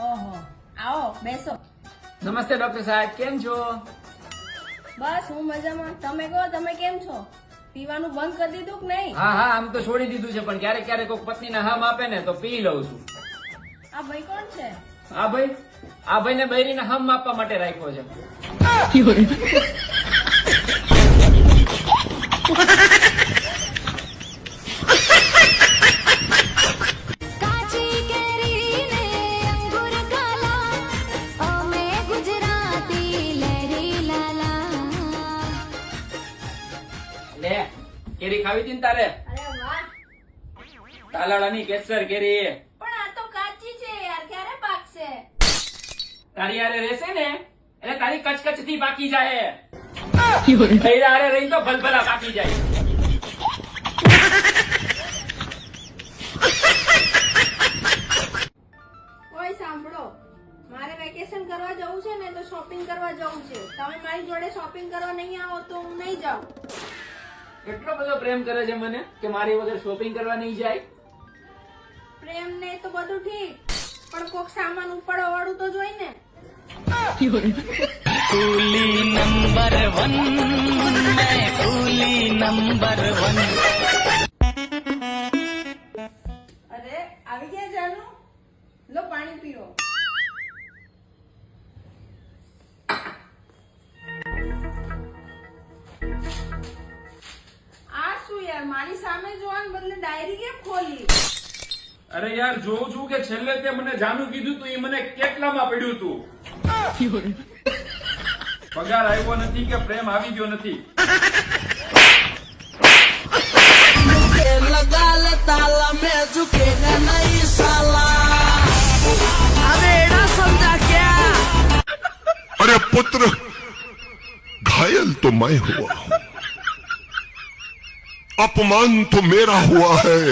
ઓહો. આવો બેસો. નમસ્તે ડોક્ટર સાહેબ કેમ છો? બસ હું મજામાં. તમે કહો તમે કેમ છો? પીવાનું બંધ કરી દીધું કે નહીં? હા હા આમ તો છોડી દીધું છે પણ ક્યારેક ક્યારેક કોઈક પત્નીને હમ આપે ને તો પી લઉં છું. આ ભાઈ કોણ છે? આ ભાઈ આ ભાઈને બૈરીને હમ આપવા માટે રાખ્યો છે. કેરી ખાવી હતી ને તારે? અરે વાહ. તાલાળાની કેસર કેરી. પણ આ તો કાચી છે યાર ક્યારે પાકશે? તારી હારે રહેશે ને એટલે તારી કચકચથી પાકી જાય. રહી તો ભલભલા પાકી જાય. ઓય સાંભળો. મારે વેકેશન કરવા જવું છે ને તો શોપિંગ કરવા જવું છે. તમે મારી જોડે શોપિંગ કરવા નહીં આવો તો હું નહીં જાઉં. એટલો બધો પ્રેમ કરે છે મને કે મારી વગર શોપિંગ કરવા નહીં જાય. પ્રેમ ને તો બધું ઠીક પણ કોક સામાન ઉપાડવા વાળું તો જોઈ ને. Coolie number one Coolie number one યાર મારી સામે જોવાને બદલે ડાયરી કેમ ખોલી? અરે યાર જોઉં છું કે છેલ્લે તે મને જાનું કીધું તું એ મને કેટલામાં પડ્યું તું? પગાર આવ્યો નથી કે પ્રેમ આવી ગયો નથી? અરે પુત્ર ઘાયલ તો મેં હુઆ હું अपमान तो मेरा हुआ है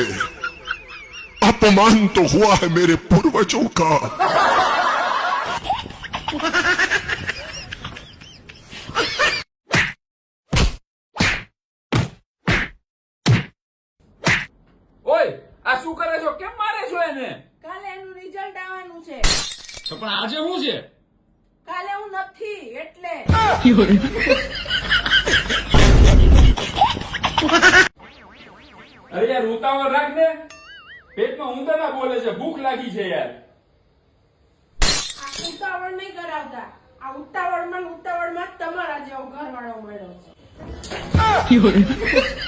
अपमान तो हुआ है मेरे पूर्वजों का ઓય આ શું કરે છો કેમ મારે છો એને કાલે એનું રિઝલ્ટ આવવાનું છે તો પણ આજે શું છે કાલે હું નથી એટલે અરે યાર ઉતાવળ રાખ ને પેટમાં ઉંદરડા બોલે છે ભૂખ લાગી છે યાર. આ ઉતાવળ નહીં કરાવતા. આ ઉતાવળમાં ઉતાવળમાં તમારા જેવો ઘરવાળો મળ્યો છે.